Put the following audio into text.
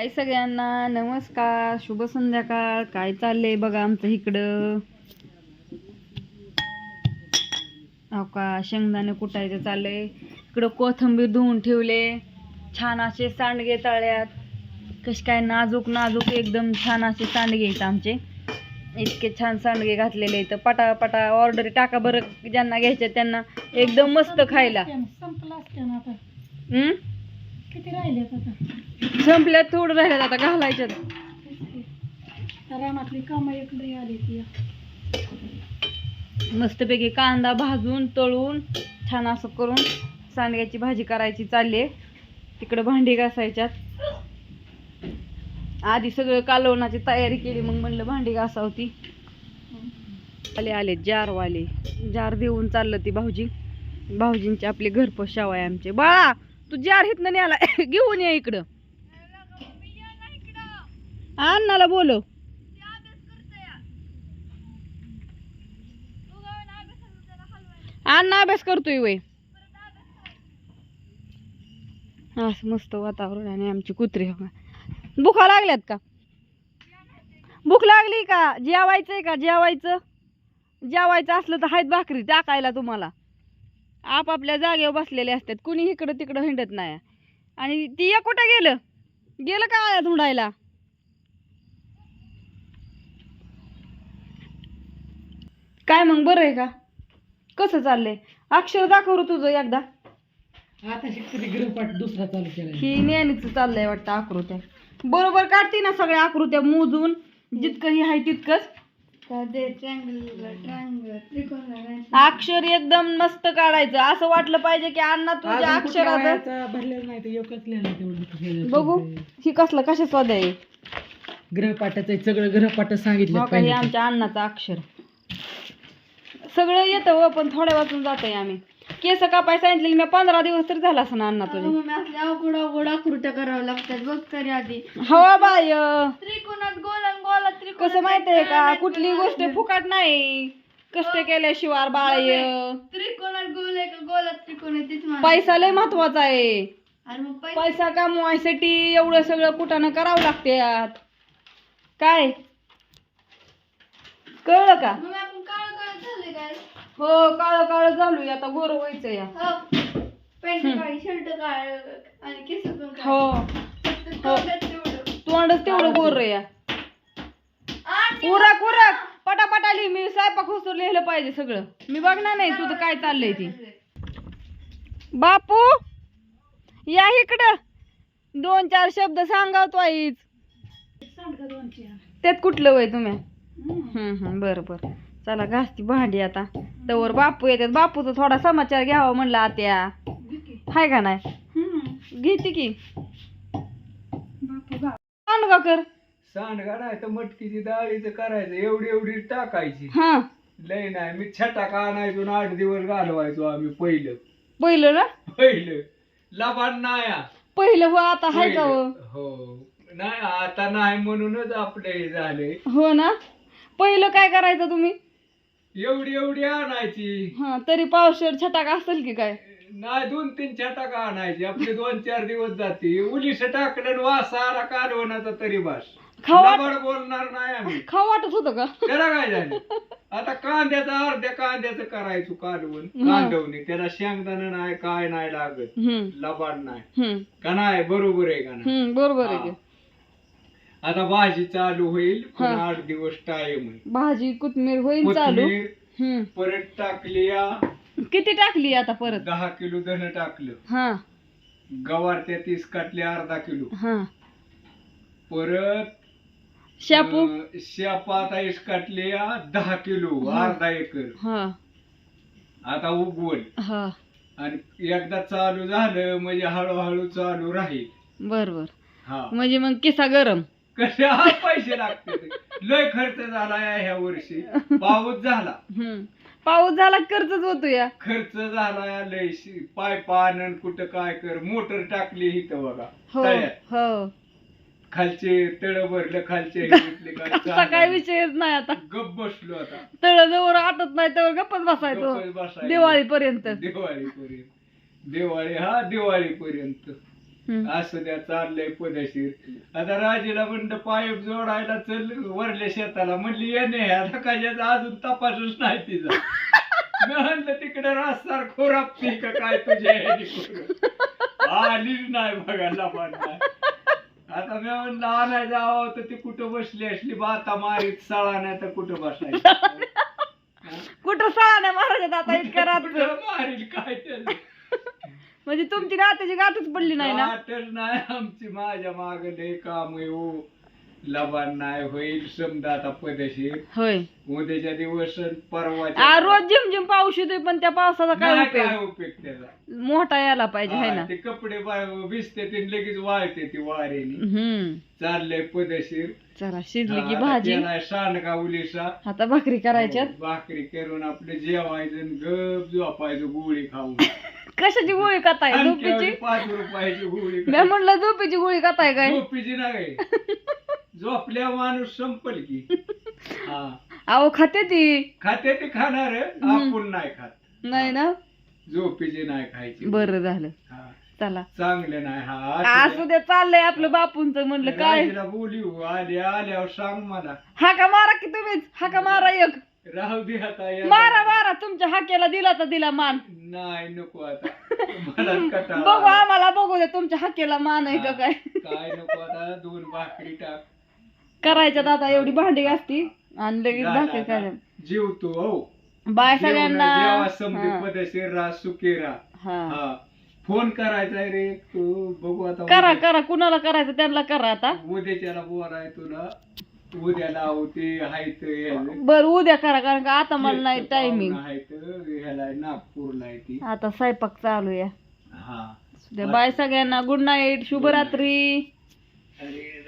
हाय सगळ्यांना नमस्कार शुभ संध्याकाळ. काय चाललंय बघा आमचं इकडं? हो का शेंगदाणे कुटायचं चाललंय. इकडं कोथंबीर धुवून ठेवले. छान असे सांडगे तळ्यात कसे काय नाजूक नाजूक एकदम छान असे सांडगे आहेत आमचे. इतके छान सांडगे घातलेले आहेत. पटा पटा ऑर्डर टाका बरं. ज्यांना घ्यायचे त्यांना. एकदम मस्त खायला. संपला असते ना आता. हम्म? किती आता संपल्यात थोडं राहिल्यात आता घालायच्यात. रानातली कामं इकडे आली ती. मस्तपैकी कांदा भाजून तळून छान असं करून सांडग्याची भाजी करायची चालली तिकडं भांडी घासायच्यात. आधी सगळं कालवणाची तयारी केली मग म्हणलं भांडी घासावती. आले आले जारवाले. जार देऊन चाललं ती भाऊजी. भाऊजींचे आपले घरपोच शाव आहे आमचे. बाळा! तू जार हितनं न्याला घेऊन ये इकडं. अण्णाला बोलव. अण्णा अभ्यास करतोय वय. असं मस्त वातावरण आणि आमची कुत्री हो भुका लागल्यात का? भूक लागली का? जेवायचंय का? जेवायचं? जेवायचं असलं तर आहेत भाकरी टाकायला तुम्हाला. आपापल्या जागेवर बसलेले असतात. कुणी इकडं तिकडं हिंडत नाही. आणि ती एक कुठं गेलं? गेलं का आळ्यात हुंडायला काय मग बरं आहे का? कसं चाललंय? अक्षर दाखव तुझं एकदा. आता शेतकरी गृहपाठ दुसरा चालू केला ही नेहमीच चाललंय वाटतं आकृत्या. बरोबर काढते ना सगळ्या आकृत्या मोजून. जितकं ही आहे तितकंच. अक्षर एकदम मस्त काढायचं. असं वाटलं पाहिजे की अण्णा तुझ्या अक्षरात भरलेलं नाही तर एकच लिहिलं तेवढं बघू. ही कसलं कशा स्वाद आहे? गृहपाठाचं सगळं गृहपाठ सांगितलं हो का हे आमच्या अण्णाचं अक्षर. सगळं येतं व पण थोड्या वाचून जातंय आम्ही. केस कापाय सांगितलेली मी पंधरा दिवस तरी झाला असं अण्णा तुझे अवघड अवघड आकृत्या करावं लागतात बघ तरी आधी. हवा बाय त्रिकोणात गोला कसं माहितीये का? कुठली गोष्ट फुकट नाही. कष्ट केल्याशिवाय बाळय त्रिकोणात गोल आहे का? गोलात त्रिकोण आहे तीच म्हणा. पैसा लय महत्त्वाचा आहे. आणि मग पैसे पैसा कमवायसाठी एवढं सगळं कुठानं करावं लागते यात. काय? कळलं का? मग आपण काळ काळ झाले काय? हो काळ काळ झालोय. आता गोर व्हायचं या. हो. पॅन्ट काळी शर्ट काळ आणि केस पण काळे. हो. फक्त तेवढं. तोंडच तेवढं गोर या. उरक उरक. पटापटा लिही मी स्वयंपाक हुसूर लिहिलं पाहिजे सगळं. मी बघणार नाही तुझं काय चाललंय ते. बापू या इकडं. दोन चार शब्द आईच सांडगं दोन चार. त्यात कुठलं वय तुम्ही? हम्म. हम्म बरं बरं. चला घासती भांडी आता. तवर बापू येतात. बापूचा थोडा समाचार घ्यावा म्हणलं आत्या. हाय का नाही. घेते की. बापू का कर? सांडगा नाही तर मटकीची डाळीचं करायचं एवढी एवढी टाकायची. हा. लय नाही मी छटाका आणायचो आणि आठ दिवस घालवायचो आम्ही पहिलं. पहिलं ना? पहिलं. लबाड नाया पहिलं हो आता हाय का हो? पहिलं. हो. नाही आता नाही म्हणूनच आपले हे झाले हो ना? पहिलं काय करायचं तुम्ही? एवढी एवढी आणायची. हा तरी पावशेर छटाक असेल की काय? नाही दोन तीन छटाका आणायची. आपले दोन चार दिवस जाते. उलीस टाकलं आणि वासा आला कालवणाचा तरी बस लबाड बोलणार नाही आम्ही. खाऊ वाटत होतं का? त्याला काय झालं? आता कांद्याचा अर्ध्या कांद्याचं करायचो कालवण. कांदवणी. त्याला शेंगदाणा नाही काय नाही लागत. हम्म. लबाड नाही. हम्म. का नाही? बरोबर आहे का नाही? हम्म बरोबर आहे की. हा. आता भाजी चालू होईल पण हा. आठ दिवस टाइम आहे. भाजी कोथमीर होईल चालू. कोथिंबीर हम्म. परत टाकली या. किती टाकली आता परत? दहा किलो धन टाकलं. हा. गवार त्या तीस काटले अर्धा किलो. हा. परत शापू अं, शेपा आता इस काटले या दहा किलो हा. अर्धा एकर. हा. आता उगवल. हा. आणि एकदा चालू झालं म्हणजे हळूहळू चालू राहील. बर बर हा. म्हणजे मग किसा गरम. कसे पैसे लागते लय खर्च झाला या ह्या वर्षी. पाऊस झाला. हम्म. पाऊस झाला कर्जच होतो या. खर्च झाला या लय. पाय पानन कुठं काय कर मोटर टाकली इथं बघा. हो तळ्यात हो. खालचे तळ भरलं खालचे इथले काय आता काय. विषयच नाही आता. गप बसलो आता. तळ जवळ आटत नाही तेव्हा गप्पच बसायचो. गप्पच बसायचं. दिवाळीपर्यंत. दिवाळीपर्यंत. दिवाळी हा दिवाळीपर्यंत. हम्म. असं त्या चाललंय पदशीर. आता राजीला म्हणलं पाईप जोडायला चल वरल्या शेताला. म्हणली येणे आता कशाचा? अजून तपासच नाही तिचा. मी म्हणलं तिकडे रस्तार खोरापती का काय तुझ्या ह्यानी करून. आलीच नाही बघायला पण नाही. आता मी म्हणलं आणाय जावं तर ती कुठं बसली असली? बाता मारीत सळा नाही तर कुठं बसायची? कुठं सळा नाही महाराजात आता इतक्या कुठं मारील काय म्हणजे तुमची रात्रीची गाठच पडली नाही ना? वाटच नाही आमची माझ्या माग लय काम आहे हो. लबान नाही होईल समजा आता पदशीर होय. उद्याच्या दिवस आ, परवाच्या रोज झिम झिम पाऊस येतोय पण त्या पावसाचा काय नाही काय उपयोग उपयोग त्याचा? मोठा यायला पाहिजे है ना? हा, ते कपडे बा- भिजते ते लगेच वाळते ती वारेनी. हम्म. चाललंय पदशीर. चला शिजली की भाजी. सांडगा उलिसा. आता भाकरी करायच्यात? हो, भाकरी करून आपलं जेवायचं आणि गप झोपायचं गोळी खाऊन. कशाची गोळी कथाय आणखी झोपेची? पाच रुपयाची गोळी मी म्हणलं झोपेची गोळी कथाय काय? झोपीची नाही. झोपल्या माणूस संपल की. हा. अहो खाते ती. खाते ते खाणार आपण नाही खात. नाही ना? झोपीची नाही खायची. बरं झालं. हा. चला. चांगलं नाही हा. असू दे चाललंय आपलं बापूंच म्हणलं. काय? राजीला बोलू आले आल्यावर सांग मला. हाका मारा की तुम्हीच. हाका मारा एक. राहू दे आता मारा मारा. तुमच्या हाकेला दिला तर दिला मान. नाही नको आता. मला कटाळा बघू आला. आम्हाला बघू दे तुमच्या हाकेला मान आहे का काय? काय नको आता दोन भाकरी टाक. करायच्यात आता एवढी भांडी घासती. आणि लगेच भाकरी जेवतो हो. बाय सगळ्यांना. समधी हा. हा. हा. फोन करायचा रे तू बघू आता करा उद्या. करा कुणाला करायचं त्यांना करा आता. उद्याच्याला बोलाय तुला. उद्या लावू ते हायत ह्याला. बर उद्या करा कारण का आता मला नाही टायमिंग हायत ह्याला नागपूरला आहे ती. आता स्वयंपाक चालू आहे. हा. बाय सगळ्यांना. गुड नाईट शुभरात्री. अरे